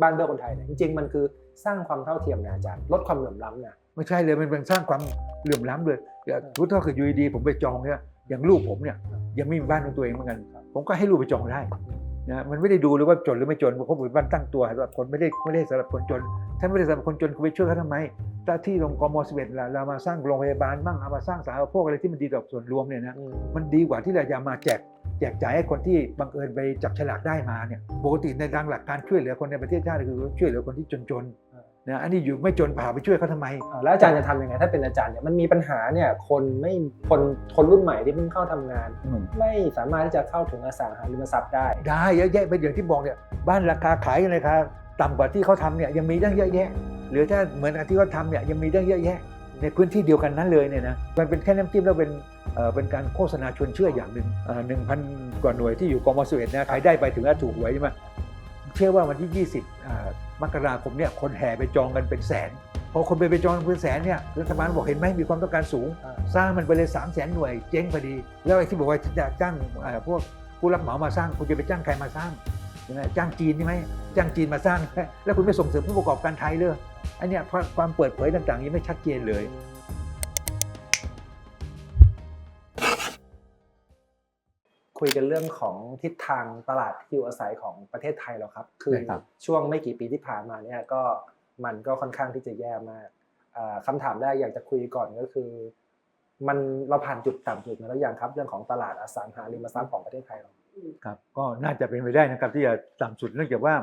บ้านเบื้องคนไทยเนี่ยจริงๆมันคือสร้างความเท่าเทียมนะอาจารย์ลดความเหลื่อมล้ำนะไม่ใช่เลยมันเป็นสร้างความเหลื่อมล้ำเลยอย่างสมมติถ้าเกิดอยู่ดีๆผมไปจองเนี่ยอย่างลูกผมเนี่ยยังไม่มีบ้านของตัวเองเหมือนกัน ผมก็ให้ลูกไปจองได้นะมันไม่ได้ดูเลยว่าจนหรือไม่จนเพราะเขาเป็นบ้านตั้งตัวสำหรับคนไม่ได้ไม่ได้สำหรับคนจนถ้าไม่ได้สำหรับคนจนคุณไปช่วยเขาทำไมถ้าที่โรงกมสิบเอ็ดเรามาสร้างโรงพยาบาลบ้างเอามาสร้างสาธารณพวกอะไรที่มันดีต่อส่วนรวมเนี่ยนะอืมมันดีกว่าที่เราจะมาแจก แจกจ่ายให้คนที่บังเอิญไปจับฉลากได้มาเนี่ยปกติในทางหลักการช่วยเหลือคนในประเทศชาติคือช่วยเหลือคนที่จนๆนะอันนี้อยู่ไม่จนเปล่าไปช่วยเขาทำไมเอ่อแล้วอาจารย์จะทำยังไงถ้าเป็นอาจารย์เนี่ยมันมีปัญหาเนี่ยคนไม่คนคนรุ่นใหม่ที่เพิ่งเข้าทำงาน ไม่สามารถที่จะเข้าถึงอสังหาริมทรัพย์ได้ ได้เยอะแยะเป็นอย่างที่บอกเนี่ยบ้านราคาขายกันราคาต่ำกว่าที่เขาทำเนี่ยยังมีตั้งเยอะแยะ หรือถ้าเหมือนกับที่เขาทำเนี่ยยังมีตั้งเยอะแยะ ในพื้นที่เดียวกันนั้นเลยเนี่ยนะมันเป็นแค่น้ำจิ้มแล้วเป็น เอ่อเป็นการโฆษณาชวนเชื่ออย่างหนึ่งหนึ่งพันกว่าหน่วยที่อยู่กมสิบเอ็ดนะใครได้ไปถึงแล้วถูกหวยใช่ไหมเชื่อว่าวันที่ 20อ่ามกราคมเนี่ยคนแห่ไปจองกันเป็นแสน พอคนไปไปจองกันเป็นแสนเนี่ยรัฐบาลบอกเห็นไหมมีความต้องการสูงอ่าสร้างมันไปเลย3 0 0แสนหน่วยเจ๊งพอดี แล้วไอ้ที่บอกว่าจะจ้างเอ่อพวกผู้รับเหมามาสร้างคุณจะไปจ้างใครมาสร้างใช่ไหมจ้างจีนใช่ไหมจ้างจีนมาสร้าง แล้วคุณไม่ส่งเสริมผู้ประกอบการไทยเลยอันเนี้ยเพราะความเปิดเผยต่างๆยังไม่ชัดเจนเลย คุยกันเรื่องของทิศทางตลาดที่อยู่อาศัยของประเทศไทยแล้วครับ คือใช่ครับช่วงไม่กี่ปีที่ผ่านมาเนี่ยก็มันก็ค่อนข้างที่จะแย่มากอ่าคำถามแรกอยากจะคุยก่อนก็คือ มันเราผ่านจุดต่ำสุดมาแล้วยังครับ เรื่องของตลาดอสังหาริมทรัพย์ของประเทศไทยเราครับก็น่าจะเป็นไปได้นะครับ ที่จะต่ำสุดเนื่องจากว่า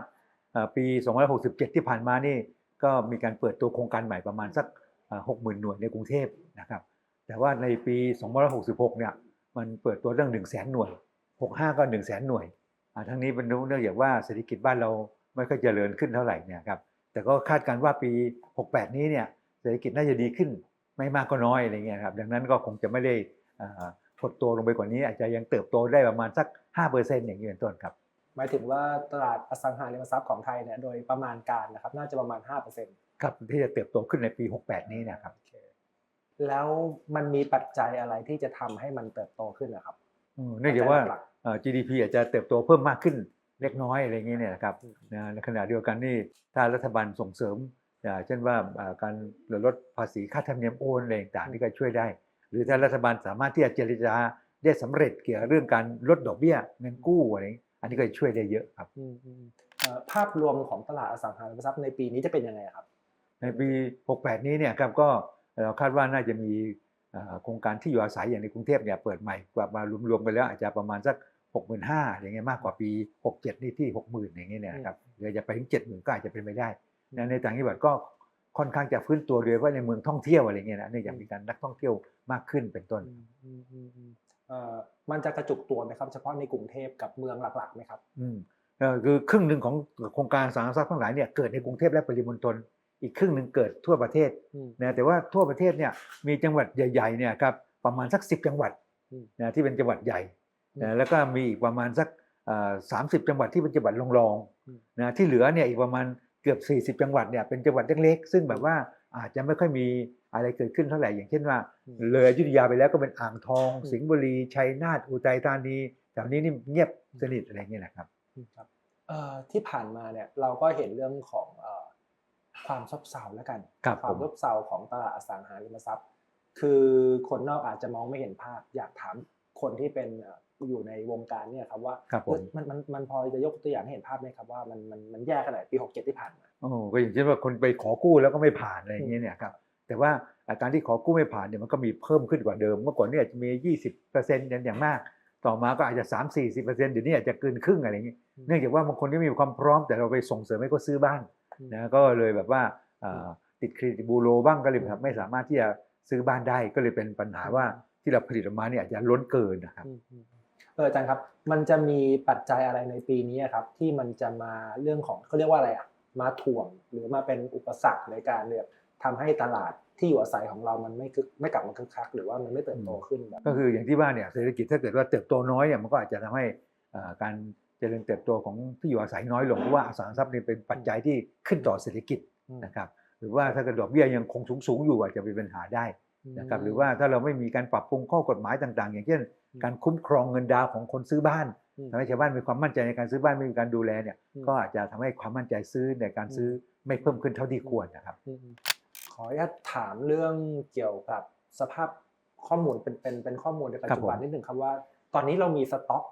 เอ่อปี 2567 ที่ผ่านมานี่ก็มีการเปิดตัวโครงการใหม่ประมาณสักหกหมื่นหน่วยในกรุงเทพนะครับแต่ว่าในปี 2566 เนี่ยมันเปิดตัวเรื่อง 1 0 0 0 0แสนหน่วย 65 ก็ 1 0 0 0 0แสนหน่วยอ่าทั้งนี้เป็นเนื่องจากว่าเศรษฐกิจบ้านเราไม่ค่อยเจริญขึ้นเท่าไหร่เนี่ยครับแต่ก็คาดการณ์ว่าปี 68 นี้เนี่ยเศรษฐกิจน่าจะดีขึ้นไม่มากก็น้อยอะไรเงี้ยครับดังนั้นก็คงจะไม่ได้อ่าถดตัวลงไปกว่านี้ อาจจะยังเติบโตได้ประมาณสัก 5%อย่างนี้เป็นต้นครับหมายถึงว่าตลาดอสังหาริมทรัพย์ของไทยเนี่ยโดยประมาณการนะครับน่าจะประมาณ 5%ครับที่จะเติบโตขึ้นในปี 68 นี้นะครับโอเคแล้วมันมีปัจจัยอะไรที่จะทำให้มันเติบโตขึ้นนะครับอืม เนื่องจากว่าหลักเอ่อ GDP อาจจะเติบโตเพิ่มมากขึ้นเล็กน้อยอะไรอย่างเงี้ยเนี่ยนะครับนะในขณะเดียวกันนี่ถ้ารัฐบาลส่งเสริมอ่าเช่นว่าอ่าการลดภาษีค่าธรรมเนียมโอนอะไรต่างๆนี่ก็ช่วยได้ หรือถ้ารัฐบาลสามารถที่จะเจรจาได้สำเร็จเกี่ยวกับเรื่องการลดดอกเบี้ยเงินกู้อะไรอย่างงี้อันนี้ก็ช่วยได้เยอะครับอืมอืมเอ่อภาพรวมของตลาดอสังหาริมทรัพย์ในปีนี้จะเป็นยังไงครับ ในปี 68 นี้เนี่ยครับก็เราคาดว่าน่าจะมีเอ่อ โครงการที่อยู่อาศัยอย่างในกรุงเทพเนี่ยเปิดใหม่กว่ามารวมๆกันแล้วอาจจะประมาณสัก65,000อย่างเงี้ยมากกว่าปี 67 นี่ที่ 60,000 อย่างเงี้ยเนี่ยนะครับหรือจะไปถึง 70,000 ก็อาจจะเป็นไปได้นะในต่างจังหวัดก็ค่อนข้างจะฟื้นตัวโดยเฉพาะในเมืองท่องเที่ยวอะไรเงี้ยนะเนื่องจากมีการนักท่องเที่ยวมากขึ้นเป็นต้นอืมอืมอืมเอ่อมันจะกระจุกตัวไหมครับ เฉพาะในกรุงเทพกับเมืองหลักๆไหมครับ อืมเอ่อคือครึ่งหนึ่งของโครงการสาธารณทรัพย์ทั้งหลายเนี่ยเกิดในกรุงเทพและปริมณฑล อีกครึ่งหนึ่งเกิดทั่วประเทศอืมนะแต่ว่าทั่วประเทศเนี่ยมีจังหวัดใหญ่ๆเนี่ยครับประมาณสัก10จังหวัดอืมนะที่เป็นจังหวัดใหญ่อืมนะแล้วก็มีอีกประมาณสักสามสิบจังหวัดที่เป็นจังหวัดรองอืมๆนะที่เหลือเนี่ยอีกประมาณเกือบ 40 จังหวัดเนี่ยเป็นจังหวัดเล็กๆซึ่งแบบว่าอาจจะไม่ค่อยมีอะไรเกิดขึ้นเท่าไหร่อย่างเช่นว่าอืมเลยอยุธยาไปแล้วก็เป็นอ่างทองอืมสิงห์บุรีชัยนาทอุทัยธานีแถวนี้นี่เงียบสนิทอะไรอย่างเงี้ยนะครับครับเอ่อที่ผ่านมาเนี่ยเราก็เห็นเรื่องของเอ่อ ความซบเซาแล้วกันครับความผมซบเซาของตลาดอสังหาริมทรัพย์ คือคนนอกอาจจะมองไม่เห็นภาพ อยากถามคนที่เป็นเอ่ออยู่ในวงการเนี่ยครับว่าครับผมมันมันมันพอจะยกตัวอย่างให้เห็นภาพไหมครับว่ามันมันมันแย่ขนาดไหนปี67ที่ผ่านมาโอ้ก็อย่างเช่นว่าคนไปขอกู้แล้วก็ไม่ผ่านอะไรอย่างเงี้ยเนี่ยครับแต่ว่าอาการที่ขอกู้ไม่ผ่านเนี่ยมันก็มีเพิ่มขึ้นกว่าเดิม เมื่อก่อนเนี่ยอาจจะมี 20%อย่างอย่างมาก ต่อมาก็อาจจะ 3 40%เดี๋ยวนี้อาจจะเกินครึ่งอะไรอย่างเงี้ยอืมเนื่องจากว่าบางคนที่มีความพร้อมแต่เราไปส่งเสริมให้เขาซื้อบ้านอืม นะก็เลยแบบว่าอ่าติดเครดิตบูโรบ้างก็เลยแบบไม่สามารถที่จะซื้อบ้านได้ก็เลยเป็นปัญหาว่าที่เราผลิตออกมาเนี่ยอาจจะล้นเกินนะครับอืมอืมเอออาจารย์ครับ มันจะมีปัจจัยอะไรในปีนี้อะครับ ที่มันจะมาเรื่องของเขาเรียกว่าอะไรอะมาถ่วงหรือมาเป็นอุปสรรคในการเนี่ยทำให้ตลาดที่อยู่อาศัยของเรามันไม่คึกไม่กลับมาคึกคักหรือว่ามันไม่เติบโตขึ้นแบบก็คืออย่างที่ว่าเนี่ยเศรษฐกิจถ้าเกิดว่าเติบโตน้อยเนี่ยมันก็อาจจะทำให้อ่าการเจริญเติบโตของที่อยู่อาศัยน้อยลงเพราะว่าอสังหาริมทรัพย์นี่เป็นปัจจัยที่ขึ้นต่อเศรษฐกิจอืมนะครับหรือว่าถ้าเกิดดอกเบี้ยยังคงสูงสูงๆอยู่อาจจะเป็นปัญหาได้นะครับหรือว่าถ้าเราไม่มีการปรับปรุงข้อกฎหมายต่าง ๆ อย่างเช่น การคุ้มครองเงินดาวน์ของคนซื้อบ้านอืมทำให้ชาวบ้านมีความมั่นใจในการซื้อบ้านไม่มีการดูแลเนี่ยอืมก็อาจจะทำให้ความมั่นใจซื้อในการซื้อไม่เพิ่มขึ้นเท่าที่ควรนะครับอืมขออนุญาตถามเรื่องเกี่ยวกับสภาพข้อมูลเป็นเป็นเป็นข้อมูลในปัจจุบันครับผมนิดหนึ่งครับว่า ตอนนี้เรามีสต็อก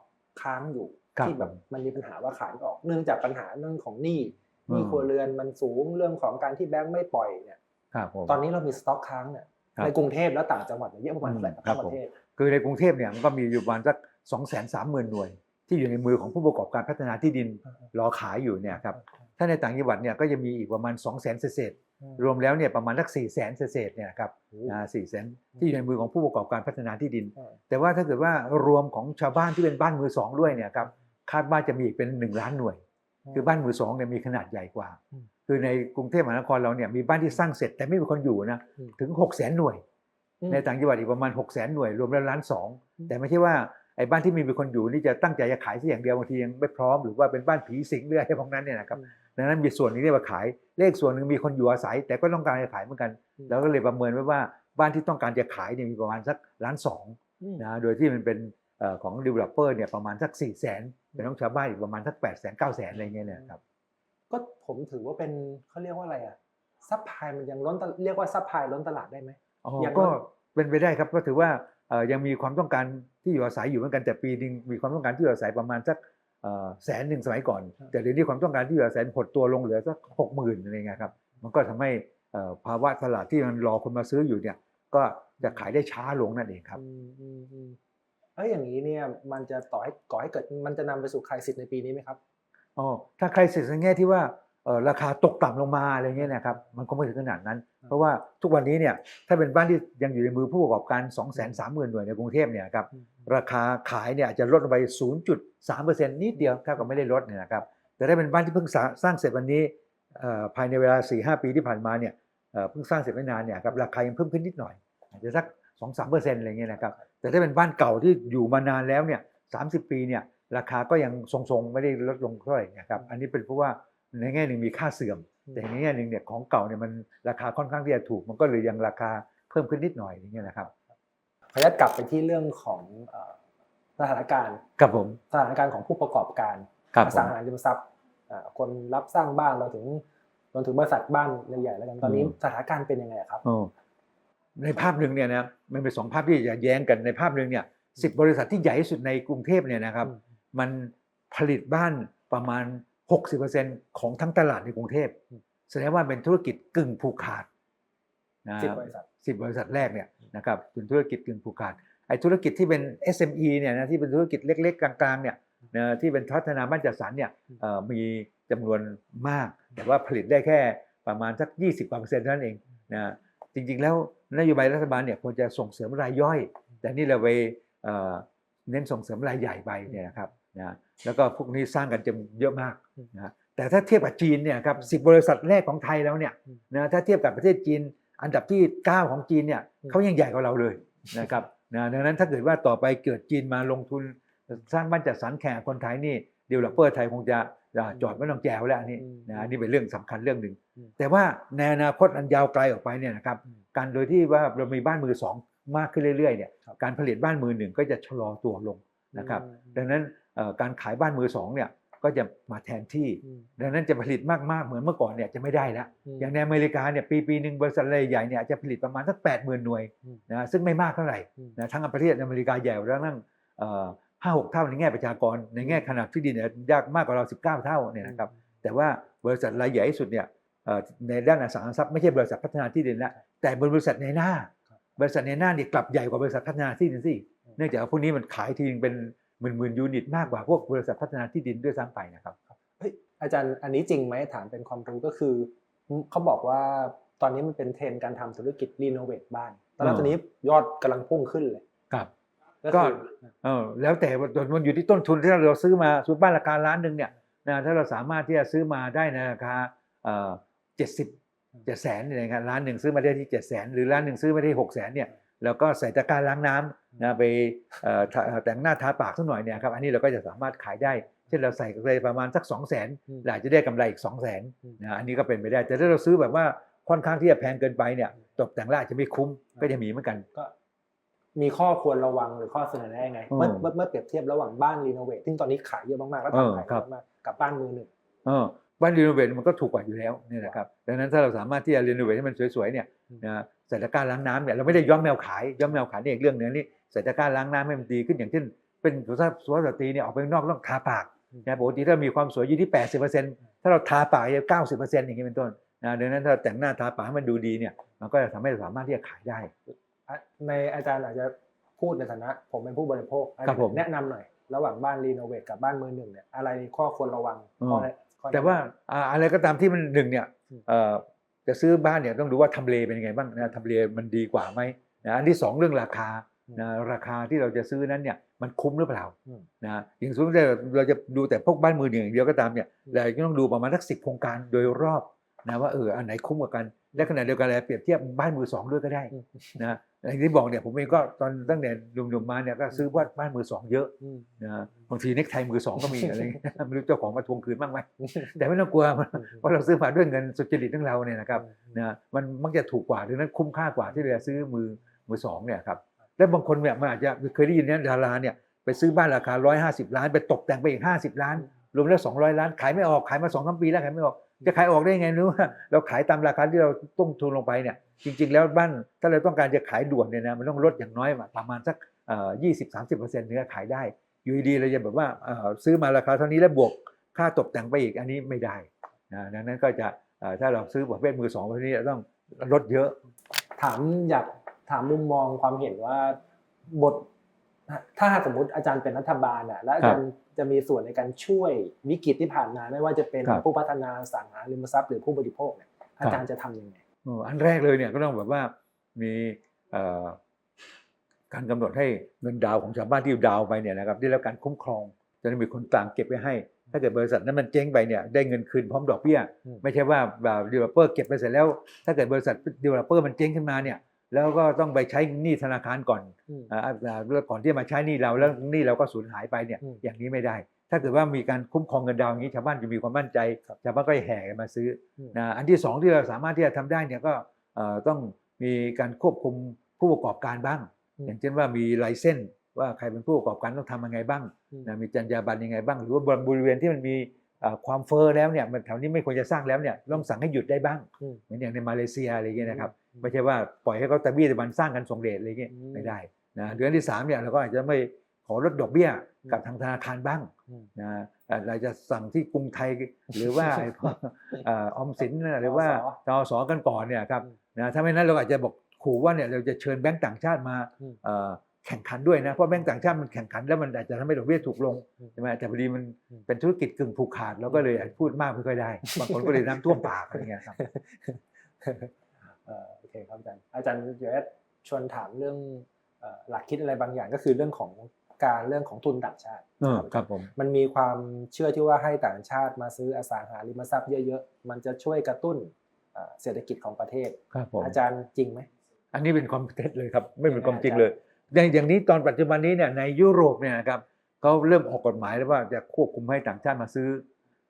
ค้างอยู่ครับ ที่แบบมันมีปัญหาว่าขายไม่ออก เนื่องจากปัญหาเรื่องของหนี้หนี้อืมครัวเรือนมันสูงเรื่องของการที่แบงค์ไม่ปล่อยเนี่ยครับผมตอนนี้เรามีสต็อกค้างเนี่ยครับในกรุงเทพและต่างจังหวัดเนี่ยเยอะประมาณอืมเท่าไหร่ครัทั้บงประเทศคือในกรุงเทพเนี่ยมันก็มีอยู่ประมาณสักสองแสนสามหมื่นหน่วย ที่อยู่ในมือของผู้ประกอบการพัฒนาที่ดินรอขายอยู่เนี่ยครับถ้าในต่างจังหวัดเนี่ยก็จะมีอีกประมาณ2 0 0 0 0 0เศษๆรวมแล้วเนี่ยประมาณสัก4 0 0 0 0 0เศษๆเนี่ยนะครับสี่แสนที่อยู่ในมือของผู้ประกอบการพัฒนาที่ดินอืมแต่ว่าถ้าเกิดว่ารวมของชาวบ้านที่เป็นบ้านมือสองด้วยเนี่ยครับ คาดว่าจะมีอีกเป็น1ล้านหน่วย คือบ้านมือสองเนี่ยมีขนาดใหญ่กว่าอืมคือในกรุงเทพมหานครเราเนี่ยมีบ้านที่สร้างเสร็จแต่ไม่มีคนอยู่นะอืมถึง6 0 0 0 0 0หน่วยอืมในต่างจังหวัดอีกประมาณ6 0 0 0 0 0หน่วยรวมแล้วล้านสองอืมแต่ไม่ใช่ว่าไอ้บ้านที่มีคนอยู่นี่จะตั้งใจจะขายที่อย่างเดียวบางทียังไม่พร้อมหรือว่าเป็นบ้านผีสิงหรืออะไรพวกนั้นเนี่ยนะครับดังนั้นมีส่วนหนึงเรียกว่าขายเลขส่วนหนึ่งมีคนอยู่อาศัย แต่ก็ต้องการจะขายเหมือนกันอืมแล้วก็เลยประเมินไว้ว่าบ้านที่ต้องการจะขายเนี่ยมีประมาณสักล้านสองอืมนะโดยที่มันเป็นเอ่อของ developer เนี่ยประมาณสัก4 0 0 0 0 0เป็นของชาวบ้านอีกประมาณสัก8 0 0 0 0 0 9 0 0 0 0อะไรเงี้ยเนะครับก็ผมถือว่าเป็นเขาเรียกว่าอะไรอะซัพพลายมันยังล้นตลเรียกว่าซัพพลายล้นตลาดได้ไหมอ๋ออย่างก็นั้นเป็นไปได้ครับก็ถือว่าเอ่อยังมีความต้องการที่อยู่อาศัยอยู่เหมือนกันแต่ปีหนึงมีความต้องการที่อยู่อาศัยประมาณสักเอ่อแสนหนึ่งสมัยก่อน แต่เดี๋ยวนี้ความต้องการที่อยู่อาศัยหดตัวลงเหลือสักหกหมื่นอะไรเงี้ยครับมันก็ทำให้เอ่อภาวะตลาดที่มันรอคนมาซื้ออยู่เนี่ยก็จะขายได้ช้าลงนั่นเองครับอืมอืมอืม เอ้ยอย่างนี้เนี่ยมันจะต่อให้ก่อให้เกิดมันจะนำไปสู่คลายสิทธิ์ในปีนี้ไหมครับอ๋อถ้าใครเสร็จในแง่ที่ว่าเอ่อราคาตกต่ำลงมาอะไรเงี้ยนะครับมันคงไม่ถึงขนาดนั้น เพราะว่าทุกวันนี้เนี่ยถ้าเป็นบ้านที่ยังอยู่ในมือผู้ประกอบการ 2 3 0 0 0 0หน่วยในกรุงเทพเนี่ยครับราคาขายเนี่ยอาจจะลดลงไป 0.3%นิดเดียวเท่ากับไม่ได้ลดเนี่ยนะครับแต่ถ้าเป็นบ้านที่เพิ่งสร้างสร้างเสร็จวันนี้เอ่อภายในเวลา 4-5 ปีที่ผ่านมาเนี่ยเอ่อเพิ่งสร้างเสร็จไม่นานเนี่ยครับราคายังเพิ่มขึ้นนิดหน่อยอาจจะสัก 2-3%อะไรเงี้ยนะครับแต่ถ้าเป็นบ้านเก่าที่อยู่มานานแล้วเนี่ย30ปีเนี่ยราคาก็ยังทรงๆ ไม่ได้ลดลงเท่าไหร่นะครับอันนี้เป็นเพราะว่าในแง่หนึ่งมีค่าเสื่อม แต่ในแง่หนึ่งเนี่ยของเก่าเนี่ยมันราคาค่อนข้างที่จะถูก มันก็เลยยังราคาเพิ่มขึ้นนิดหน่อยอย่างเงี้ยนะครับขออนุญาตกลับไปที่เรื่องของเอ่อสถานการณ์ครับผมสถานการณ์ของผู้ประกอบการครับอผสังมหาริมทรัพย์อ่าคนรับสร้างบ้านเราถึงจนถึงบริษัทบ้านใหญ่ๆแล้วกันตอนนี้อืมสถานการณ์เป็นยังไงครับโอ้ ในภาพหนึ่งเนี่ยนะมันเป็นสองภาพที่จะแย้งกันในภาพหนึ่งเนี่ยสิบริษัทที่ใหญ่ที่สุดในกรุงเทพเนี่ยนะครับ มันผลิตบ้านประมาณ 60%ของทั้งตลาดในกรุงเทพอืมแสดงว่าเป็นธุรกิจกึ่งผูกขาดนะสิบบริษัทสิบบริษัทแรกเนี่ยนะครับเป็นธุรกิจกึ่งผูกขาดไอ้ธุรกิจที่เป็น SME เนี่ยนะที่เป็นธุรกิจเล็ก ๆ กลางๆเนี่ยนะที่เป็นพัฒนาบ้านจัดสรรเนี่ยเอ่อมีจำนวนมาก แต่ว่าผลิตได้แค่ประมาณสัก 20กว่าเปอร์เซ็นต์เท่านั้นเองนะ จริงๆ แล้วนโยบายรัฐบาลเนี่ยควรจะส่งเสริมรายย่อย แต่นี่เราไปเอ่อเน้นส่งเสริมรายใหญ่ไปเนี่ยนะครับนะแล้วก็พวกนี้สร้างกันจำเยอะมากนะแต่ถ้าเทียบกับจีนเนี่ยครับสิบริษัทแรกของไทยแล้วเนี่ยอืมนะถ้าเทียบกับประเทศจีน อันดับที่ 9 ของจีนเนี่ยอืมเขายังใหญ่กว่าเราเลยนะครับนะดังนั้นถ้าเกิดว่าต่อไปเกิดจีนมาลงทุนสร้างบ้านจัดสรรแข่งกับคนไทยนี่ดีเวลลอปเปอร์ไทยคงจะอ่าจอดไม่ต้องแจวแล้วอันนี่อืมนะอันนี่เป็นเรื่องสำคัญเรื่องหนึ่งอืมแต่ว่าในอนาคตอันยาวไกลออกไปเนี่ยนะครับอืมการโดยที่ว่าเรามีบ้านมือสองมากขึ้นเรื่อยๆเนี่ยครับการผลิตบ้านมือหนึ่งก็จะชะลอตัวลงนะครับ ดังนั้นเอ่อการขายบ้านมือสองเนี่ยก็จะมาแทนที่อืมดังนั้นจะผลิตมากๆเหมือนเมื่อก่อนเนี่ยจะไม่ได้แล้วอืมอย่างในอเมริกาเนี่ยปีปีหนึ่งบริษัทรายใหญ่เนี่ยอาจจะผลิตประมาณสักแปดหมื่นหน่วยอืมนะซึ่งไม่มากเท่าไหร่อืมนะทั้งประเทศอเมริกาใหญ่แล้วนั่ง ห้าหกเท่าในแง่ประชากร ในแง่ขนาดที่ดินเนี่ยยากมากกว่าเรา19เท่าเนี่ยนะครับแต่ว่าบริษัทรายใหญ่ที่สุดเนี่ยเอ่อในด้านอสังหาริมทรัพย์ไม่ใช่บริษัทพัฒนาที่ดินละแต่บริษัทในหน้า บริษัทในหน้านี่กลับใหญ่กว่าบริษัทพัฒนาที่ดินสิเนื่องจากว่าพวกนี้มันขายทีนึงเป็นหมื่นหมื่นยูนิตมากกว่าพวกบริษัทพัฒนาที่ดินด้วยซ้ำไปนะครับเฮ้ยอาจารย์อันนี้จริงไหมถามเป็นความรู้ก็คืออืมเขาบอกว่าตอนนี้มันเป็นเทรนด์การทำธุรกิจรีโนเวทบ้านตอนนั้นอ๋อตอนนี้ยอดกำลังพุ่งขึ้นเลยครับ ก็ก็คือเออแล้วแต่ว่ามันอยู่ที่ต้นทุนที่เราซื้อมาซื้อบ้านราคาล้านหนึ่งเนี่ยนะถ้าเราสามารถที่จะซื้อมาได้ในราคาเจ็ดสิบเจ็ดแสนเนี่ยนะครับล้านหนึ่งซื้อมาได้ที่เจ็ดแสนหรือล้านหนึ่งซื้อมาได้หกแสนเนี่ยแล้วก็ใส่ตะกร้ารล้างน้ำนะไปเอ่อทาแต่งหน้าทาปากสักหน่อยเนี่ยครับอันนี้เราก็จะสามารถขายได้ เช่นเราใส่ไปประมาณสักสองแสนอืมเราอาจจะได้กำไรอีกสองแสนอืมนะอันนี้ก็เป็นไปได้ แต่ถ้าเราซื้อแบบว่าค่อนข้างที่จะแพงเกินไปเนี่ยตกแต่งแล้วอาจจะไม่คุ้มก็จะมีเหมือนกันก็ มีข้อควรระวังหรือข้อเสนอแนะยังไงอืมเมื่อเมื่อเมื่อเปรียบเทียบระหว่างบ้านรีโนเวทซึ่งตอนนี้ขายเยอะมากๆแล้วเออทำขายครัเยบอะมากกับบ้านมือหนึ่งเออบ้านรีโนเวทมันก็ถูกกว่าอยู่แล้วเนี่ยนะครับดังนั้นถ้าเราสามารถที่จะรีโนเวทให้มันสวยๆเนี่ยอืมนะใส่ตะกร้าล้างน้ำเนี่ยเราไม่ได้ย้อมแมวขายย้อมแมวขายเนี่ยอีกเรื่องหนึงนี่ใส่ตะกร้าล้างน้ำให้มันดีขึ้นอย่างเช่นเป็นสุภาพสุภาพสตรีเนี่ยออกไปข้างนอกต้องทาปากนะปกติถ้ามีความสวยอยู่ที่ 80%ถ้าเราทาปากเนี่ย90%อย่างนี้เป็นต้นนะดังนั้นถ้าแต่งหน้าทาปากให้มันดูดีเนี่ยมันก็จะทำให้เราสามารถที่จะขายได้อะ ในอาจารย์อาจจะพูดในฐานะ ผมเป็นผู้บริโภคครับผมแนะนำหน่อย ระหว่างบ้านรีโนเวทกับบ้านมือหนึ่งเนี่ยอะไรข้อควรระวังอืมข้อแนะข้อแนะแต่ว่าอ่าอะไรก็ตามที่มันหนึ่งเนี่ยอืมเอ่อจะซื้อบ้านเนี่ยต้องดูว่าทำเลเป็นยังไงบ้างนะทำเลมันดีกว่าไหมนะอันที่สองเรื่องราคานะราคาที่เราจะซื้อนั้นเนี่ยมันคุ้มหรือเปล่าอืมนะอย่างสมมติเราเราจะดูแต่พวกบ้านมือหนึ่งอย่างเดียวก็ตามเนี่ยอืมเราก็ต้องดูประมาณสักสิบโครงการโดยรอบ นะว่าเอออันไหนคุ้มกว่ากัน และขณะเดียวกันเราเปรียบเทียบบ้านมือสองด้วยก็ได้อืมนะอย่างที่บอกเนี่ยผมเองก็ตอนตั้งแต่หนุ่มๆมาเนี่ยก็ซื้อบ้านบ้านมือสองเยอะอืมนะบางทีเน็กไทมือสองก็มีอะไรอย่างเงี้ยไม่รู้เจ้าของมาทวงคืนบ้างไหมแต่ไม่ต้องกลัวเพราะเราซื้อมาด้วยเงินสุจริตของเราเนี่ยนะครับนะมันมักจะถูกกว่าดังนั้นคุ้มค่ากว่าที่เราจะซื้อมือมือสองเนี่ยครับแล้วบางคนเนี่ยมันอาจจะเคยได้ยินเนี่ยดาราเนี่ยไปซื้อบ้านราคา 150 ล้าน ไปตกแต่งไปอีก 50 ล้าน รวมแล้ว 200 ล้าน ขายไม่ออกขายมาสองสามปีแล้วขายไม่ออก จะขายออกได้ยังไงรู้ว่าเราขายตามราคาที่เราต้นทุนลงไปเนี่ยจริง ๆ แล้วบ้านถ้าเราต้องการจะขายด่วนเนี่ยนะมันต้องลดอย่างน้อยมาประมาณสักยี่สิบสามสิบเปอร์เซ็นต์เนื้อขายได้อยู่ดีเราจะแบบว่าซื้อมาราคาเท่านี้แล้วบวกค่าตกแต่งไปอีกอันนี้ไม่ได้นะดังนั้นก็จะถ้าเราซื้อประเภทมือสองประเภทนี้เราต้องลดเยอะ ถามอยากถามมุมมองความเห็นว่าบท ถ้าสมมติอาจารย์เป็นรัฐบาลอะแล้วอาจารย์จะมีส่วนในการช่วยวิกฤตที่ผ่านมาไม่ว่าจะเป็นครับผู้พัฒนาอสังหาริมทรัพย์หรือผู้บริโภคเนี่ยอาจารย์จะทำยังไงเอออันแรกเลยเนี่ยก็ต้องแบบว่ามีเอ่อการกำหนดให้เงินดาวน์ของชาวบ้านที่ดาวน์ไปเนี่ยนะครับได้รับการคุ้มครองจะได้มีคนกลางเก็บไว้ให้ ถ้าเกิดบริษัทนั้นมันเจ๊งไปเนี่ยได้เงินคืนพร้อมดอกเบี้ยอืมไม่ใช่ว่าแบบดีเวลอปเปอร์เก็บไปเสร็จแล้ว ถ้าเกิดบริษัทดีเวลอปเปอร์มันเจ๊งขึ้นมาเนี่ย แล้วก็ต้องไปใช้หนี้ธนาคารก่อนอืมอ่าอ่าแล้วก่อนที่จะมาใช้หนี้เราแล้วหนี้เราก็สูญหายไปเนี่ยอืมอย่างนี้ไม่ได้ ถ้าเกิดว่ามีการคุ้มครองเงินดาวน์อย่างนี้ชาวบ้านจะมีความมั่นใจครับชาวบ้านก็จะแห่กันมาซื้ออืมนะอันที่สองที่เราสามารถที่จะทำได้เนี่ยก็เอ่อต้องมีการควบคุมผู้ประกอบการบ้างอืมอย่างเช่นว่ามีไลเซนส์ว่าใครเป็นผู้ประกอบการต้องทำยังไงบ้างอืมนะมีจรรยาบรรณยังไงบ้าง หรือว่าบริเวณที่มันมีเอ่อ ความเฟอ้อแล้วเนี่ยมันแถวนี้ไม่ควรจะสร้างแล้วเนี่ยต้องสั่งให้หยุดได้บ้างอืมเหมือนอย่างในมาเลเซียอะไรอย่างเงี้ยนะครับอืมไม่ใช่ว่าปล่อยให้เขาตะบี้ตะบันสร้างกันส่งเดชอะไรอย่างเงี้ยอืมไม่ได้นะเดือนที่สามเนี่ยเราก็อาจจะไม่ขอลดดอกเบี้ยกับทางธนาคารบ้างอืมนะเอ่อเราจะสั่งที่กรุงไทยหรือว่าไอ้พวกเอ่อออมสินน่ะหรือว่าตอสอกันก่อนเนี่ยครับอืมนะถ้าไม่นั้นเราอาจจะบอกขู่ว่าเนี่ยเราจะเชิญแบงก์ต่างชาติมาอืมเอ่อ แข่งขันด้วยนะเพราะแบงก์ต่างชาติมันแข่งขันแล้วมันอาจจะทำให้ดอกเบี้ยถูกลงอืมใช่ไหมแต่พอดีมันอืมเป็นธุรกิจกึ่งผูกขาดเราก็เลยอาจพูดมากไม่ค่อยได้บางคนก็เลยน้ำท่วมปากอะไรเงี้ยครับเอ่อโอเคครับอาจารย์อาจารย์เดี๋ยวชวนถามเรื่องเอ่อหลักคิดอะไรบางอย่างก็คือเรื่องของการเรื่องของทุนต่างชาติเออครับผมมันมีความเชื่อที่ว่าให้ต่างชาติมาซื้ออสังหาริมทรัพย์เยอะๆมันจะช่วยกระตุ้นเอ่อเศรษฐกิจของประเทศครับผมอาจารย์จริงไหมอันนี้เป็นความเท็จเลยครับ ไม่เป็นความจริงอาจารย์เลย อย่างอย่างนี้ตอนปัจจุบันนี้เนี่ยในยุโรปเนี่ยนะครับเขาเริ่มออกกฎหมายแล้วว่าจะควบคุมให้ต่างชาติมาซื้อ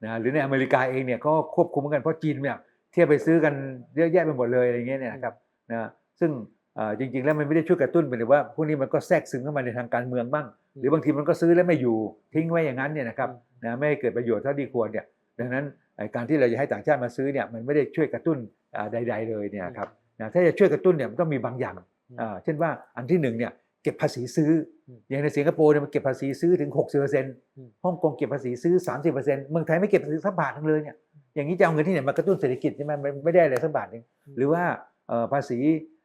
นะหรือในอเมริกาเองเนี่ยก็ควบคุมเหมือนกันเพราะจีนเนี่ยเที่ยวไปซื้อกันเยอะแยะไปหมดเลยอะไรเงี้ยเนี่ยนะครับนะซึ่งเอ่อจริงๆแล้วมันไม่ได้ช่วยกระตุ้นไปเลยว่าพวกนี้มันก็แทรกซึมเข้ามาในทางการเมืองบ้าง หรือบางทีมันก็ซื้อแล้วไม่อยู่ทิ้งไว้อย่างนั้นเนี่ยนะครับนะไม่ให้เกิดประโยชน์เท่าที่ควรเนี่ยดังนั้นไอ้การที่เราจะให้ต่างชาติมาซื้อเนี่ยมันไม่ได้ช่วยกระตุ้นอ่าใด ๆ เลยเนี่ยครับนะถ้าจะช่วยกระตุ้นเนี่ยมันต้องมีบางอย่างอ่าเช่นว่าอันที่หนึ่งเนี่ย เก็บภาษีซื้ออมอย่างในสิงคโปร์เนี่ยมันเก็บภาษีซื้อถึง 60%ฮ่องกงเก็บภาษีซื้อ 30%เมืองไทยไม่เก็บภาษีสักบาทนึงเลยเนี่ยอย่างนี้จะเอาเงินที่ไหนมากระตุ้นเศรษฐกิจใช่ไหมมันไม่ได้อะไรสักบาทหนึงหรือว่าเอ่อภาษี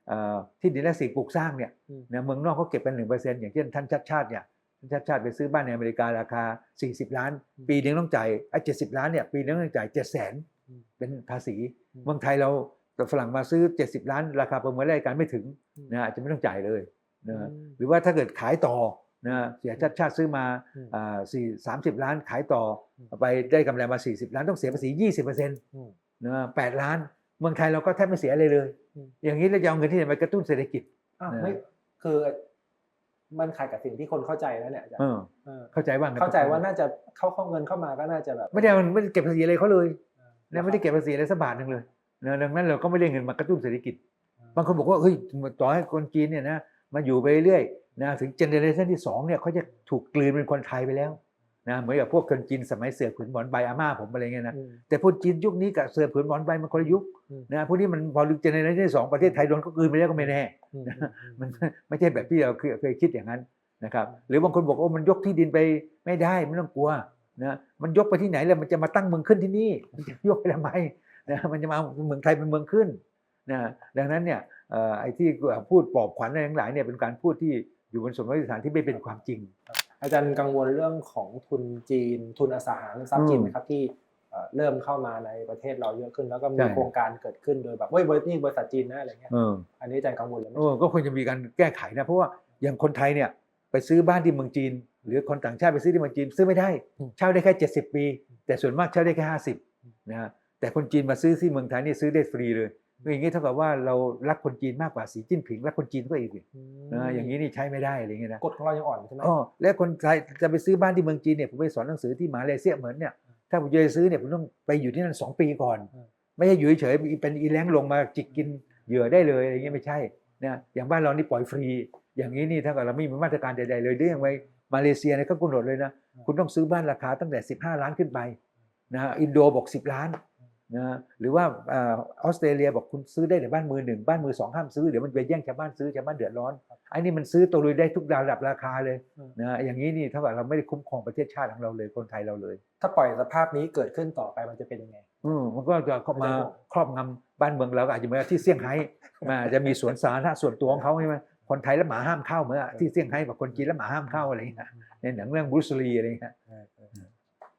เอ่อที่ดินและสิ่งปลูกสร้างเนี่ยอืมนะเมืองนอกเขาเก็บกันหนึ่งเปอร์เซ็นต์อย่างเช่นท่านชัดชาติเนี่ยท่านชัดชาติไปซื้อบ้านในอเมริการาคา 40 ล้านอืมปีนึงต้องจ่ายไอ้เจ็ดสิบล้านเนี่ยปีนึงต้องจ่ายเจ็ดแสนอืมเป็นภาษีอืมเมืองไทยเราแต่ฝรั่งมาซื้อ 70 ล้าน ราคาประเมินรายการไม่ถึงอืมนะอาจจะไม่ต้องจ่ายเลย นะอืมหรือว่าถ้าเกิดขายต่อนะเสียชัดชาติซื้อมาอืมอ่าสี่สามสิบล้านขายต่ออมไปได้กำไรมา 40 ล้านต้องเสียภาษี20เปอร์เซ็นต์อืมนะแปดล้าน เมืองไทยเราก็แทบไม่เสียอะไรเลยอืมอย่างนี้เราจะเอาเงินที่ไหนไปกระตุ้นเศรษฐกิจอ้าวนะไม่คือมันขัดกับสิ่งที่คนเข้าใจแล้วเนี่ยอาจารย์เออเออเข้าใจว่าไงเข้าใจว่าน่าจะเข้าเข้าเงินเข้ามาก็น่าจะแบบ ไม่ได้มันไม่ได้เก็บภาษีอะไรเขาเลยเออนะไม่ได้เก็บภาษีอะไรสักบาทหนึ่งเลยนะดังนั้นเราก็ไม่ได้เงินมากระตุ้นเศรษฐกิจอืมบางคนบอกว่าเฮ้ยต่อให้คนจีนเนี่ยนะ มาอยู่ไปเรื่อยๆนะถึงเจเนอเรชันที่สองเนี่ยเขาจะถูกกลืนเป็นคนไทยไปแล้วนะเหมือนกับพวกคนจีนสมัยเสือผืนหมอนใบอาม่าผมอะไรเงี้ยนะอืมแต่พวกจีนยุคนี้กับเสือผืนหมอนใบมันคนละยุคอืมนะพวกนี้มันพอเจเนอเรชันที่สองประเทศไทยโดนก็กลืนไปแล้วก็ไม่แน่อืมมันไม่ใช่แบบที่เราเคยเคยคิดอย่างนั้นนะครับหรือบางคนบอกโอ้มันยกที่ดินไปไม่ได้ไม่ต้องกลัวนะมันยกไปที่ไหนแล้วมันจะมาตั้งเมืองขึ้นที่นี่มันจะยกไปทำไมนะมันจะมาเอาเมืองไทยเป็นเมืองขึ้นนะดังนั้นเนี่ยเอ่อ ไอ้ที่พูดปลอบขวัญอะไรทั้งหลายเนี่ยเป็นการพูดที่อยู่บนสมมติฐานที่ไม่เป็นความจริง อาจารย์กังวลเรื่องของทุนจีน ทุนอสังหาริมทรัพย์จีนอืมนะครับที่เอ่อเริ่มเข้ามาในประเทศเราเยอะขึ้น แล้วก็มีใช่โครงการเกิดขึ้นโดยแบบเฮ้ยบริษัทนี่บริษัทจีนนะอะไรเงี้ยเอออันนี้อาจารย์กังวลเลยไหมเออก็ควรจะมีการแก้ไขนะเพราะว่าอย่างคนไทยเนี่ยไปซื้อบ้านที่เมืองจีน หรือคนต่างชาติไปซื้อที่เมืองจีน ซื้อไม่ได้เช่าได้แค่ 70 ปี แต่ส่วนมากเช่าได้แค่ 50นะฮะแต่คนจีนมาซื้อที่เมืองไทยนี่ซื้อได้ฟรีเลย อย่างนี้เท่ากับว่าเรารักคนจีนมากกว่าสีจิ้นผิงรักคนจีนก็อีกสินะอย่างนี้นี่ใช้ไม่ได้อะไรอย่างเงี้ยนะกฎของเรายังอ่อนใช่ไหมอ๋อและคนไทยจะไปซื้อบ้านที่เมืองจีนเนี่ยผมไปสอนหนังสือที่มาเลเซียเหมือนเนี่ยถ้าผมจะไปซื้อเนี่ยผมต้องไปอยู่ที่นั่นสองปีก่อน ไม่ใช่อยู่เฉยๆเป็นอีแรงลงมาจิกกินเหยื่อได้เลยอะไรเงี้ยไม่ใช่นะอย่างบ้านเรานี่ปล่อยฟรี อย่างนี้นี่ถ้าเกิดเราไม่มีมาตรการใดๆเลยเรื่องไว้มาเลเซียเนี่ยเขากำหนดเลยนะคุณต้องซื้อบ้านราคาตั้งแต่ 15 ล้านขึ้นไปนะฮะอินโดบอก 10 ล้าน นะหรือว่าเออออสเตรเลียบอกคุณซื้อได้แต่บ้านมือหนึ่งบ้านมือสองห้ามซื้อเดี๋ยวมันไปแย่งชาวบ้านซื้อชาวบ้านเดือดร้อนไอ้นี่มันซื้อตัวรวยได้ทุกระดับราคาเลยนะอย่างนี้นี่เท่ากับเราไม่ได้คุ้มครองประเทศชาติของเราเลยคนไทยเราเลย ถ้าปล่อยสภาพนี้เกิดขึ้นต่อไปมันจะเป็นยังไงอืมมันก็จะเข้ามาไม่ได้บอกครอบงำบ้านเมืองเราก็อาจจะเหมือนที่เซี่ยงไฮ้มาอาจจะมีสวนสาธารณะส่วนตัวของเขาใช่ไหมคนไทยแล้วหมาห้ามเข้าเหมือนที่เซี่ยงไฮ้แบบคนจีนแล้วหมาห้ามเข้าอะไรอย่างเงี้ยในหนังเรื่องบรูซลีอะไรอย่างเงี้ยเออเออ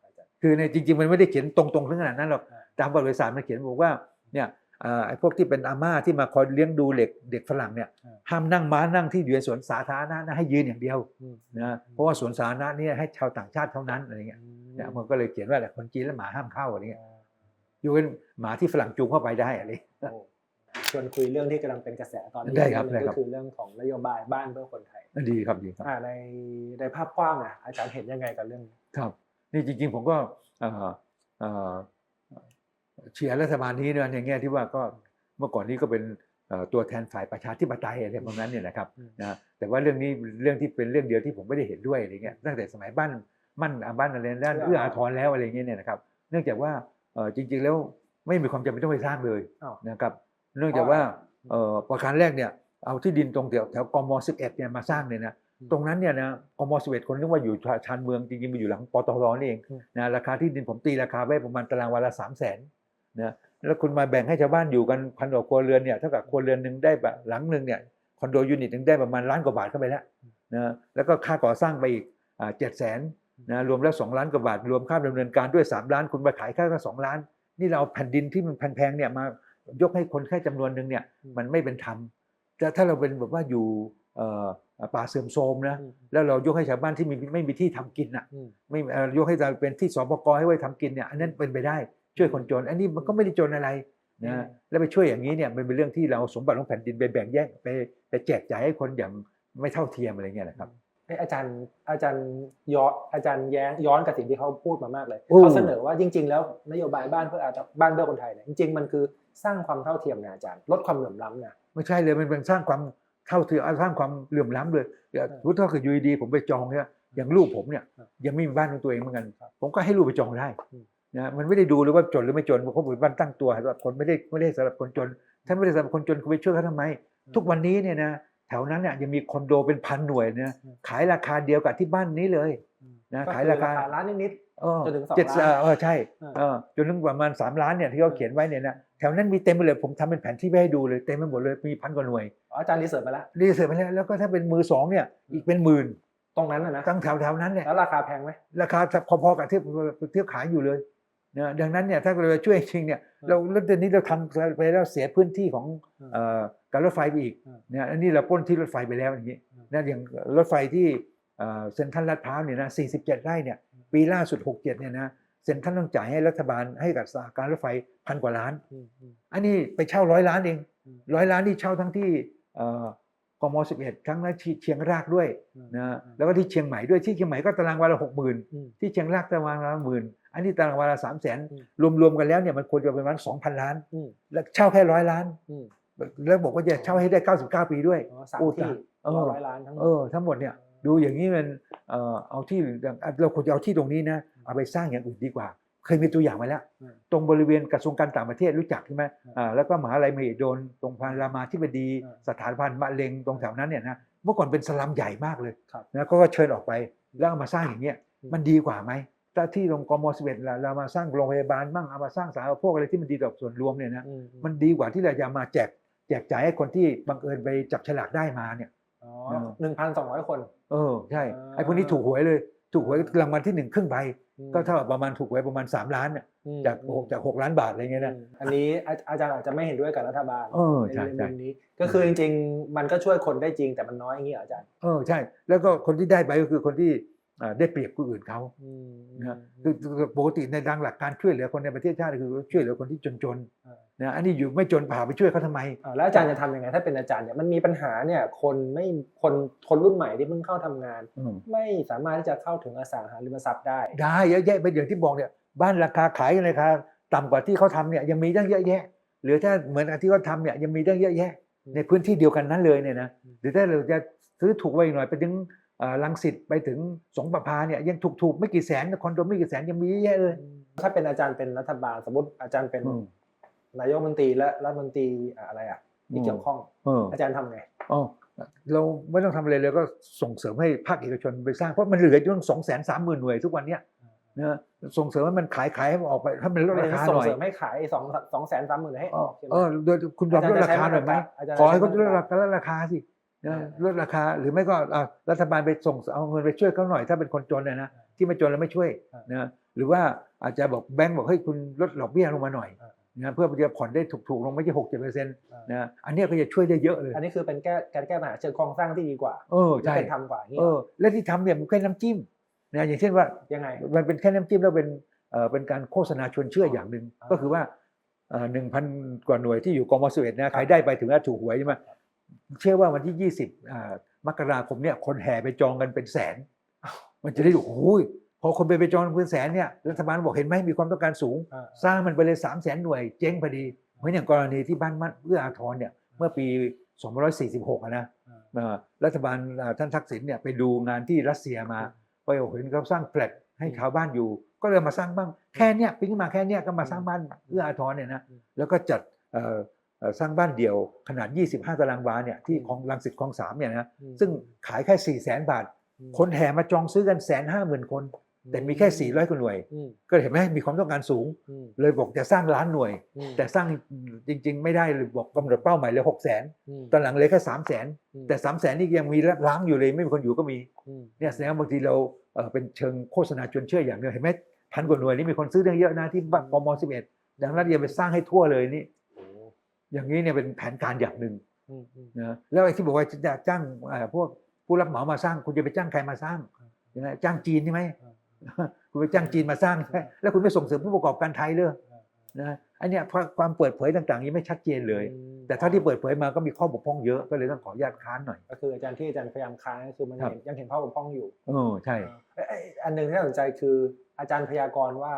อาจารย์คือในจริงๆมันไม่ได้เขียนตรงๆถึงขนาดนั้นหรอกอ่า ตามประวัติศาสตร์มันเขียนบอกว่าเนี่ยเอ่อไอ้พวกที่เป็นอาม่าที่มาคอยเลี้ยงดูเด็กเด็กฝรั่งเนี่ยห้ามนั่งม้านั่งที่อยู่ในสวนสาธารณะนะให้ยืนอย่างเดียวอืมนะเพราะว่าสวนสาธารณะเนี่ยให้ชาวต่างชาติเท่านั้นอะไรเงี้ยเนี่ยมันก็เลยเขียนว่าแหละคนจีนแล้วหมาห้ามเข้าอะไรเงี้ยอยู่เป็นหมาที่ฝรั่งจูงเข้าไปได้อะไรโอ้ชวนคุยเรื่องที่กำลังเป็นกระแสตอนนี้ได้ครับเองหได้นึ่งครัก็บคือเรื่องของนโยบายบ้านเพื่อคนไทยดีครับดีครับอ่าในในภาพกว้างอะอาจารย์เห็นยังไงกับเรื่องนี้ครับ นี่จริง ๆ ผมก็ เอ่อเอ่อเชียร์รัฐบาลนี้นะในแง่ที่ว่าก็เมื่อก่อนนี้ก็เป็นเอ่อตัวแทนฝ่ายประชาธิปไตยอะไรประมาณนั้นเนี่ยนะครับนะแต่ว่าเรื่องนี้เรื่องที่เป็นเรื่องเดียวที่ผมไม่ได้เห็นด้วยอะไรเงี้ยตั้งแต่สมัยบ้านมั่นอ่าบ้านอะไรด้านเอื้ออาทรแล้วอะไรเงี้ยเนี่ยนะครับ เนื่องจากว่าเอ่อจริง ๆ แล้วไม่มีความจำเป็นต้องไปสร้างเลยอ้าวนะครับ เนื่องจากว่าเอ่อประการแรกเนี่ยเอาที่ดินตรงแถวแถวกม11เนี่ยมาสร้างเนี่ยนะอืมตรงนั้นเนี่ยนะกม11คนนึกว่าอยู่ชานเมืองจริงๆมันอยู่หลังปตทนี่เองอืมนะราคาที่ดินผมตีราคาไว้ประมาณตารางวาละ3 0 0 0 0น นะแล้วคุณมาแบ่งให้ชาวบ้านอยู่กันพันกว่าครัวเรือนเนี่ยเท่ากับครัวเรือนหนึ่งได้แบบหลังหนึ่งเนี่ยคอนโดยูนิตหนึ่งได้ประมาณล้านกว่าบาทเข้าไปแล้วนะแล้วก็ค่าก่อสร้างไปอีกเจ็ดแสนนะรวมแล้ว 2 ล้านกว่าบาท รวมค่าดำเนินการด้วย 3 ล้าน คุณมาขายค่าก็2ล้าน นี่เราเอาแผ่นดินที่มันแพงๆเนี่ยมายกให้คนแค่จำนวนหนึ่งเนี่ยมันไม่เป็นธรรมแต่ถ้าเราเป็นแบบว่าอยู่เอ่อป่าเสื่อมโทรมนะอืมแล้วเรายกให้ชาวบ้านที่มีไม่มีที่ทำกินอะอืมไม่เอ่อยกให้เราเป็นที่สปกให้ไว้ทำกินเนี่ยอันนั้นเป็นไปได้ ช่วยคนจน อันนี้มันก็ไม่ได้จนอะไรนะแล้วไปช่วยอย่างนี้เนี่ยมันเป็นเรื่องที่เราสมบัติของแผ่นดินไปแบ่งแยกไปไปแจกจ่ายให้คนอย่างไม่เท่าเทียมอะไรเงี้ยนะครับเอ้ยอาจารย์อาจารย์ย้อนอาจารย์แย้งย้อนกับสิ่งที่เขาพูดมามากเลยโอ้เขาเสนอว่าจริง ๆ แล้วนโยบายบ้านเพื่ออาบ้านเพื่อคนไทยเนี่ยจริงๆมันคือสร้างความเท่าเทียมนะอาจารย์ลดความเหลื่อมล้ำนะไม่ใช่เลยมันเป็นสร้างความเท่าเทียมสร้างความเหลื่อมล้ำเลยอย่างสมมติถ้าเกิดอยูดีๆผมไปจองเนี่ยอย่างลูกผมเนี่ยครับยังไม่มีบ้านของตัวเองเหมือนกันครับผมก็ให้ลูกไปจองได้อืม นะมันไม่ได้ดูเลยว่าจนหรือไม่จนเพราะเขาเป็นบ้านตั้งตัวสำหรับคนไม่ได้ไม่ได้สำหรับคนจน ถ้าไม่ได้สำหรับคนจนคุณไปช่วยเขาทำไม ทุกวันนี้เนี่ยนะแถวนั้นเนี่ยยังมีคอนโดเป็นพันหน่วยนะอืมขายราคาเดียวกับที่บ้านนี้เลยนะก็ขายคือราคาล้านนิดเออจนถึงสองเจ็ดล้านเออใช่อ่าเออจนถึงประมาณ3ล้านเนี่ยที่เขาเขียนไว้เนี่ยนะแถวนั้นมีเต็มไปเลยผมทำเป็นแผนที่ไว้ให้ดูเลยเต็มไปหมดเลยมีพันกว่าหน่วยๆอ๋ออาจารย์รีเสิร์ชมาแล้วรีเสิร์ชไปแล้วแล้วก็ถ้าเป็นมือสองเนี่ยอีกเป็นหมื่นตรงนั้นนะนะตั้งแถวแถวๆนั้นเนี่ยแล้วราคาแพงไหมราคาพอๆกับที่เที่ยวขายอยู่เลย นะดังนั้นเนี่ยถ้าเราจะช่วยจริงๆเนี่ยอืมเราแล้วตอนนี้เราทำไปแล้วเสียพื้นที่ของอืมเอ่อการรถไฟไปอีกอืมเนี่ยอันนี้เราปล้นที่รถไฟไปแล้วอย่างนี้อืมนะอย่างรถไฟที่เอ่อเซ็นทรัลลาดพร้าวเนี่ยนะ47ไร่เนี่ยปีล่าสุด 67เนี่ยนะเซ็นทรัลต้องจ่ายให้รัฐบาลให้กับสหการรถไฟพันกว่าล้านอืมอืมอันนี้ไปเช่าร้อยล้านเองอืมร้อยล้านนี่เช่าทั้งที่เอ่อกม11ทั้งที่เชียงรากด้วยอืมนะแล้วก็ที่เชียงใหม่ด้วยที่เชียงใหม่ก็ตารางวาละหกหมื่นอืมที่เชียงรากตารางวาละหมื่น อันนี้ตารางวาละสามแสนอืมรวมๆกันแล้วเนี่ยมันควรจะเป็นประมาณสองพันล้านอืมแล้วเช่าแค่ร้อยล้านอืมแล้วบอกว่าจะเช่าให้ได้ 99 ปีด้วยอ๋อสามโอ้ที่ตายเออร้อยล้านทั้งหมดเออทั้งหมดเนี่ยดูอย่างนี้มันเอ่อเอาที่เราควรจะเอาที่ตรงนี้นะเอาไปสร้างอย่างอื่นดีกว่า เคยมีตัวอย่างมาแล้วอืมตรงบริเวณกระทรวงการต่างประเทศรู้จักใช่ไหมอืมอ่าแล้วก็มหาลัยมหิดลตรงพานรามาธิบดีอืมสถานพันธ์มะเร็งตรงแถวนั้นเนี่ยนะเมื่อก่อนเป็นสลัมใหญ่มากเลยครับนะก็เชิญออกไปแล้วเอามาสร้างอย่างเงี้ยอืมมันดีกว่าไหม ถ้าที่โรงกมสิบเอ็ดเรามาสร้างโรงพยาบาลบ้างเอามาสร้างสาธารณพวกอะไรที่มันดีต่อส่วนรวมเนี่ยนะอืมมันดีกว่าที่เราจะมาแจกแจกจ่ายให้คนที่บังเอิญไปจับฉลากได้มาเนี่ยอ๋อเออหนึ่งพันสองร้อยคน เออใช่อ่าไอ้พวกนี้ถูกหวยเลย ถูกหวยรางวัลที่หนึ่งครึ่งใบอืมก็เท่ากับประมาณถูกหวยประมาณ 3 ล้านน่ะอืมจากอืมหกจากหกล้านบาทอะไรเงี้ยนะอืมอันนี้อาอาจารย์อาจจะไม่เห็นด้วยกับรัฐบาลเออใช่ในใช่มุมนี้ ก็คือจริงๆ มันก็ช่วยคนได้จริงแต่มันน้อยอย่างนี้เหรออาจารย์เออใช่ แล้วก็คนที่ได้ไปก็คือคนที่อ่า ได้เปรียบคนอื่นเขาอืมนะคือคือปกติในดังหลักการช่วยเหลือคนในประเทศชาติคือช่วยเหลือคนที่จนๆนะอันนี้อยู่ไม่จนผ่าไปช่วยเขาทำไมอ่าแล้วอาจารย์จะทำยังไงถ้าเป็นอาจารย์เนี่ยมันมีปัญหาเนี่ยคนไม่คนคนรุ่นใหม่ที่เพิ่งเข้าทำงานอืมไม่สามารถที่จะเข้าถึงอสังหาริมทรัพย์ได้ ได้เยอะแยะไปอย่างที่บอกเนี่ยบ้านราคาขายกันราคาต่ำกว่าที่เขาทำเนี่ยยังมีตั้งเยอะแยะ หรือถ้าเหมือนกับที่เขาทำเนี่ยยังมีตั้งเยอะแยะอืมในพื้นที่เดียวกันนั้นเลยเนี่ยนะอืมหรือถ้าเราจะซื้อถูกไว้อีกหน่อยไปถึง เอ่อรังสิตไปถึงสงประพาเนี่ยยังถูกถูกๆไม่กี่แสนคอนโดไม่กี่แสนยังมีเยอะแยะเลย ถ้าเป็นอาจารย์เป็นรัฐบาลสมมติอาจารย์เป็นอืมนายกรัฐมนตรีและรัฐมนตรีอ่าอะไรอะที่อืมเกี่ยวข้องเอออาจารย์ทำไงอ๋อเราไม่ต้องทำอะไรเลยก็ส่งเสริมให้ภาคเอกชนไปสร้างเพราะมันเหลืออยู่ตั้งสองแสนสามหมื่นหน่วยทุกวันเนี้ยนะส่งเสริมให้มันขายขายให้มันออกไปถ้ามันลดไม่ราได้คาส่หงน่อยเสริมให้ขายสองสองแสนสามหมื่นให้เออออกใช่ไหมเออโดยคุณยอมลดราคาหน่อยไหมอาจารย์ขอให้เขาจะลใช้ดมาราตรคาการลดราคาสิ นะอ่าลดราคาหรือไม่ก็อะรัฐบาลไปส่งเอาเงินไปช่วยเขาหน่อยถ้าเป็นคนจนนะนะที่ไม่จนแล้วไม่ช่วยอ่านนะหรือว่าอาจจะบอกแบงก์บอกเฮ้ยคุณลดดอกเบี้ยลงมาหน่อยอ่านะเพื่อจะผ่อนได้ถูกๆลงไม่ใช่หกเจ็ดเปอร์เซ็นต์อ่านะอันเนี้ยก็จะช่วยได้เยอะเลย อันนี้คือเป็นแก้การแก้ปัญหาเชิงโครงสร้างที่ดีกว่าเออใช่เป็นธรรมกว่าอย่างนี้เออและที่ทำเนี่ยมันแค่น้ำจิ้มนะอย่างเช่นว่ายังไงมันเป็นแค่น้ำจิ้มแล้วเป็นเอ่อเป็นการโฆษณาชวนเชื่ออย่างหนึ่งอ่าก็คือว่าหนึ่งพันกว่าหน่วยที่อยู่กมสิบเอ็ดนะใครได้ไปถึงว่าถูกหวยใช่ไหม เชื่อว่าวันที่ยี่สิบมกราคมเนี่ยคนแห่ไปจองกันเป็นแสน มันจะได้ดูโอ้ยพอคนไปไปจองเป็นแสนเนี่ยรัฐบาลบอกเห็นไหมมีความต้องการสูงอ่าสร้างมันไปเลยสามแสนหน่วยเจ๊งพอดี เหมือนอย่างกรณีที่บ้านมัดเอื้ออาทรเนี่ยเมื่อปี 2546อะนะอ่าเอ่อรัฐบาลอ่าท่านทักษิณเนี่ยไปดูงานที่รัสเซียมาไปเห็นเขาสร้างแฟลตให้ชาวบ้านอยู่ ก็เลยมาสร้างบ้างแค่เนี้ยปิ๊งมาแค่เนี้ยก็มาสร้างบ้านเอื้ออาทรเนี่ยนะอืมแล้วก็จัดเอ่อเอ่อ สร้างบ้านเดี่ยวขนาด 25 ตารางวาเนี่ยที่ของรังสิตคลองสามเนี่ยนะอืมซึ่งขายแค่ 4 0 0 0 0 0บาทอืมคนแห่มาจองซื้อกันแสนห้าหมื่นคน แต่มีแค่ 400กว่าหน่วยอืมก็เห็นไหมมีความต้องการสูงอืมเลยบอกจะสร้างล้านหน่วยอืมแต่สร้างจริง ๆ ไม่ได้เลยบอกกำหนดเป้าหมายเลยหกแสนอืมตอนหลังเหลยแค่สามแสนอืมแต่สามแสนนี่ยังมีล้างอยู่เลยไม่มีคนอยู่ก็มีอืมเนี่ยแสดงว่าบางทีเราเอ่อเป็นเชิงโฆษณาชวนเชื่ออย่างหนึงเห็นไหมพันกว่าหน่วยนี่มีคนซื้อได้เยอะนะที่บ้านกมสิบเอ็ดดังนั้นอย่าไปสร้างให้ทั่วเลยนี่โอ้อย่างนี้เนี่ยเป็นแผนการอย่างหนึ่งอืมอืมนะแล้วไอ้ที่บอกว่าจะจ้างเอ่อพวกผู้รับเหมามาสร้าง คุณจะไปจ้างใครมาสร้างใช่ไหมจ้างจีนใช่ไหมคุณไปจ้างจีนมาสร้าง แล้วคุณไม่ส่งเสริมผู้ประกอบการไทยเลยนะอันเนี้ยเพราะความเปิดเผยต่างๆยังไม่ชัดเจนเลยอืมแต่เท่าที่เปิดเผยมาก็มีข้อบกพร่องเยอะก็เลยต้องขออนุญาตค้านหน่อย ก็คืออาจารย์ที่อาจารย์พยายามค้านก็คือมันครับเห็นยังเห็นภาพบกพร่องอยู่เออใช่เอ้ยเอ้ยอันหนึ่งที่น่าสนใจคือ อาจารย์พยากรณ์ว่า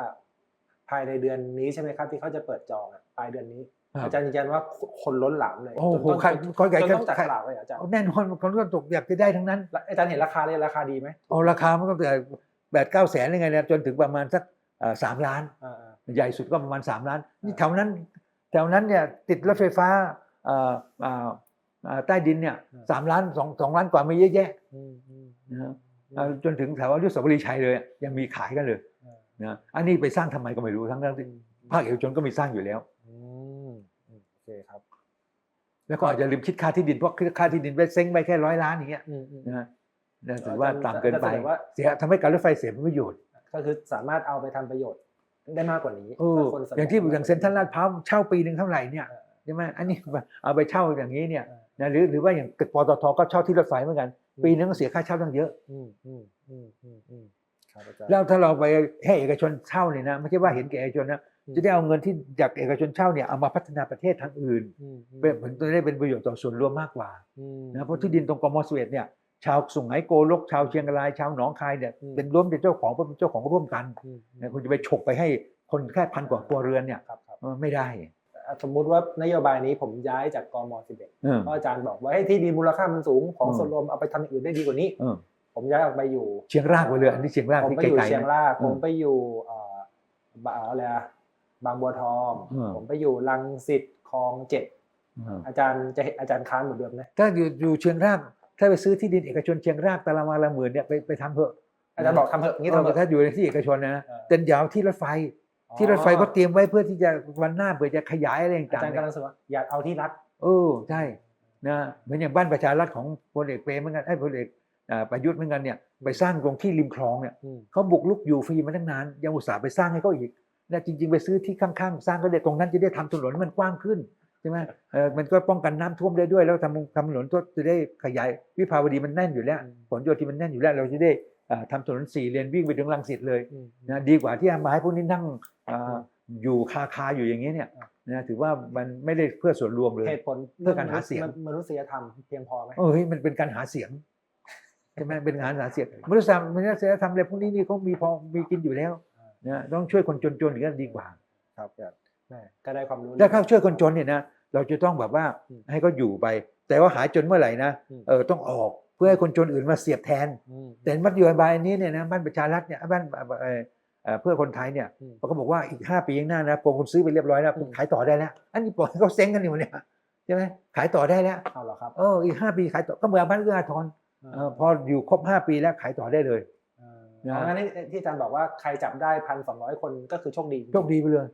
ภายในเดือนนี้ใช่ไหมครับที่เขาจะเปิดจองอะปลายเดือนนี้ครับ อาจารย์ยืนยันว่าคนล้นหลามเลยโอ้โหจนต้องใครคนใหญ่จนต้องจัดใครฉลากเลยเหรออาจารย์เอาแน่นอนคนก็ตกอยากจะได้ทั้งนั้นแล้วอาจารย์เห็นราคาเลยราคาดีไหมเอาราคามันก็แต่แปดเก้าแสนยังไงเนี่ยจนถึงประมาณสักเอ่อสามล้านอ่าใหญ่สุดก็ประมาณ3ล้านนี่อ่าแถวนั้นแถวนั้นเนี่ยติดรถไฟฟ้าเอ่อเอ่อเอ่อใต้ดินเนี่ยสามล้านสองสองล้านกว่ามีเยอะแยะๆอืมอืมนะฮะอืมเอ่อจนถึงแถวอนุสาวรีย์ชัยเลยอะยังมีขายกันเลยอ่านะอันนี้ไปสร้างทำไมก็ไม่รู้ทั้งนั้นที่ภาคเอกชนก็มีสร้างอยู่แล้ว อืมอืมโอเคครับ แล้วก็อาจจะลืมคิดค่าที่ดินเพราะค่าที่ดินไปเซ้งไปแค่ร้อยล้านอย่างเงี้ยอืมอืมนะฮะนะถือว่าต่ำเกินไปอาจารย์แสดงว่าเสียทำให้การรถไฟเสียประโยชน์ ก็คือสามารถเอาไปทำประโยชน์ได้มากกว่านี้เออถ้คนสนอย่างที่อย่างเซ็นทรัลลาดพร้าวเช่าปีหนึ่งเท่าไหร่เนี่ยเออใช่ไหมอันนี้เอาไปเช่าอย่างนี้เนี่ยเออนะหรือหรือว่าอย่างตึกปตทก็เช่าที่รถไฟเหมือนกัน ปีนึงก็เสียค่าเช่าตั้งเยอะอืมอืมอืมอืมอืมครับอาจารย์แล้วถ้าเราไปให้เอกชนเช่าเนี่ยนะไม่ใช่ว่าเห็นแก่เอกชนนะอืม จะได้เอาเงินที่จากเอกชนเช่าเนี่ยเอามาพัฒนาประเทศทางอื่นอืมอืมเป็นผลจะได้เป็นประโยชน์ต่อส่วนรวมมากกว่าอืมนะเพราะที่ดินตรงกมสเวตเนี่ยชาวสุไหงโกลกชาวเชียงรายชาวหนองคายเนี่ยอืมเป็นร่วมเป็นเจ้าของเป็นเจ้าของร่วมกันอืมนะคุณจะไปฉกไปให้คนแค่พันกว่าครัวเรือนเนี่ยครับครับเออไม่ได้อะสมมุติว่านโยบายนี้ผมย้ายจากกม11เออเพราะอาจารย์บอกว่าให้ที่ดินมูลค่ามันสูงของอืมส่วนรวมเอาไปทำอย่างอื่นได้ดีกว่านี้เออผมย้ายออกไปอยู่ เชียงรากไปเลยอันนี้เชียงรากผมที่ไปอยู่ไกลๆเชียงนะรากอืมผมไปอยู่เอ่อบะอะไรอะ บางบัวทองอืมผมไปอยู่ลังสิตคลองเจ็ดเอออาจารย์จะอาจารย์ค้านเหมือนเดิมไหมถ้าอยู่อยู่เชียงรากถ้าไปซื้อที่ดินเอกชนเชียงรากตารางวาละหมื่นเนี่ยไปไปทำเถอะอาจารย์บอกทำเถอะอย่างนี้ทำเถเอออะถ้าอยู่ในที่เอกชนนะเออแต่อยาวที่รถไฟที่รถไฟก็เตรียมไว้เพื่อที่จะวันหน้าเผื่อจะขยายอะไรอาต่างจารๆย์เนี่ยกำลังรู้สึกว่าอยากเอาที่รัฐเออใช่นะเหมือนอย่างบ้านประชารัฐของพลเอกเปรมเหมือนกันไอ้ยพลเอกอ่าประยุทธ์เหมือนกันเนี่ยไปสร้างตรงที่ริมคลองเนี่ยอืมเขาบุกลุกอยู่ฟรีมาตั้งนานยังอุตส่าห์ไปสร้างให้เขาอีก นะจริง ๆ ไปซื้อที่ข้างๆ สร้างก็ได้ตรงนั้นจะได้ทำถนนมันกว้างขึ้นใช่ไหมเออมันก็ป้องกันน้ำท่วมได้ด้วย แล้วทำทำถนนก็จะได้ขยายวิภาวดีมันแน่นอยู่แล้วผลโยธินมันแน่นอยู่แล้วเราจะได้อ่าทำถนนสี่เลนวิ่งไปถึงรังสิตเลยอืมนะดีกว่าที่เอามาให้พวกนี้นั่งอ่าอยู่คาคาอยู่อย่างนี้ยเนี่ยนะถือว่ามันไม่ได้เพื่อส่วนรวมเลยเหตุผลเพื่อการหาเสียงมนุษยธรรมเพียงพอไหมเออเฮ้ยมันเป็นการหาเสียงใช่ไหมเป็นงานหาเสียงมนุษยธรรมมนุษยธรรมอะไรพวกนี้นี่เขามีพอมีกินอยู่แล้ว นะต้องช่วยคนจนๆอย่างนี้ดีกว่าครับครับแม่ก็ได้ความรู้ถ้าเขาช่วยคนจนเนี่ยนะเราจะต้องแบบว่าอืมให้เขาอยู่ไป แต่ว่าหายจนเมื่อไหร่นะอืมเออต้องออกเพื่อให้คนจนอื่นมาเสียบแทนอืมแต่มัดนโยบายนี้เนี่ยนะบ้านประชารัฐเนี่ยบ้านเอ่อเอ่อเพื่อคนไทยเนี่ยอืมเขาก็บอกว่าอีก 5 ปีข้างหน้านะพอคุณซื้อไปเรียบร้อยแล้วคุณอืมขายต่อได้แล้วอันนี้ปล่อยให้เขาเซ้งกันอยู่เนี่ยใช่ไหมขายต่อได้แล้วเอาเหรอครับเอออีก 5 ปีขายต่อก็เหมือนบ้านเอื้ออาทรเออพออยู่ครบ 5 ปีแล้วขายต่อได้เลยเออ นะเอางั้นที่ที่อาจารย์บอกว่าใครจับได้พันสองร้อยคนก็คือโชคดีโชคดีไปเลย